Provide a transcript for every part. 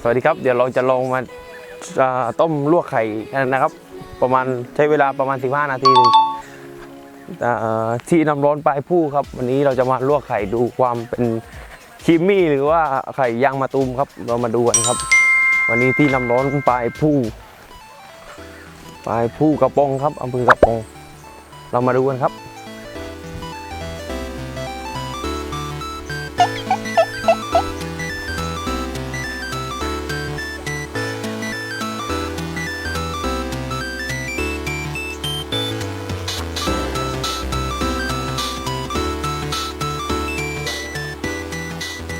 สวัสดีครับ เดี๋ยวเราจะลองมาต้มลวกไข่กันนะครับ ประมาณใช้เวลาประมาณ 15 นาทีนึงที่น้ำร้อนปลายผู้ครับ วันนี้เราจะมาลวกไข่ดูความเป็นครีมมี่หรือว่าไข่ยางมะตูมครับ เรามาดูกันครับ วันนี้ที่น้ำร้อนปลายผู้ปลายผู้กระปองครับอำเภอกระปอง เรามาดูกันครับ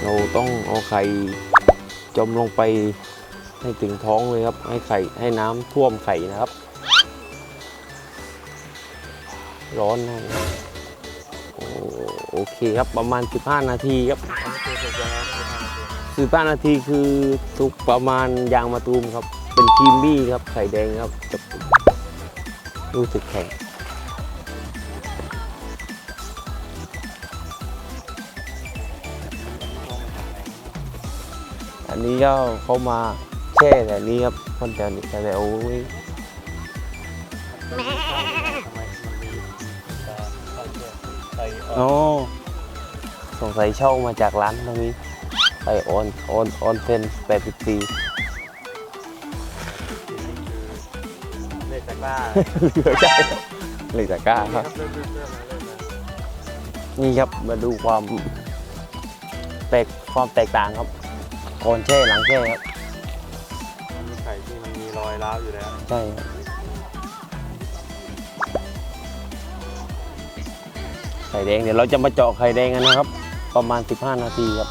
เราต้องเอาไข่จมลงไปให้ถึงท้องเลยครับ ให้ไข่ให้น้ำท่วมไข่นะครับ ร้อนนะโอเคครับประมาณ 15 นาทีครับ15นาทีคือทุกประมาณยางมะตูมครับ เป็นครีมบี้ครับไข่แดงครับจะรู้สึกแข็ง อันนี้ก็เขามาแช่แต่นี้ครับคนแถวนี้แต่โอ้ยโอ้สงสัยเช่ามาจากร้านตรงนี้ไปออนออนออนเซนแปดสิบสี่เด็กตะกร้าเหลือใจเลยตะกร้าครับนี่ครับมาดูความแตกความแตกต่างครับ ก่อนแช่หลังแช่ครับมีไข่ที่มันมีรอยร้าวอยู่แล้ว ใช่ครับไข่แดงเดี๋ยวเราจะมาเจาะไข่แดงกันนะครับ ประมาณ 15 นาทีครับ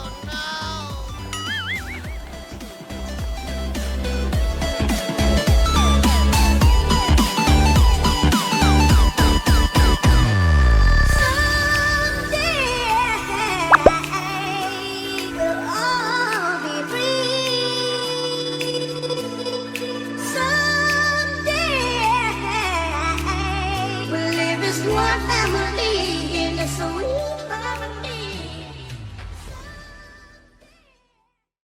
So Louise.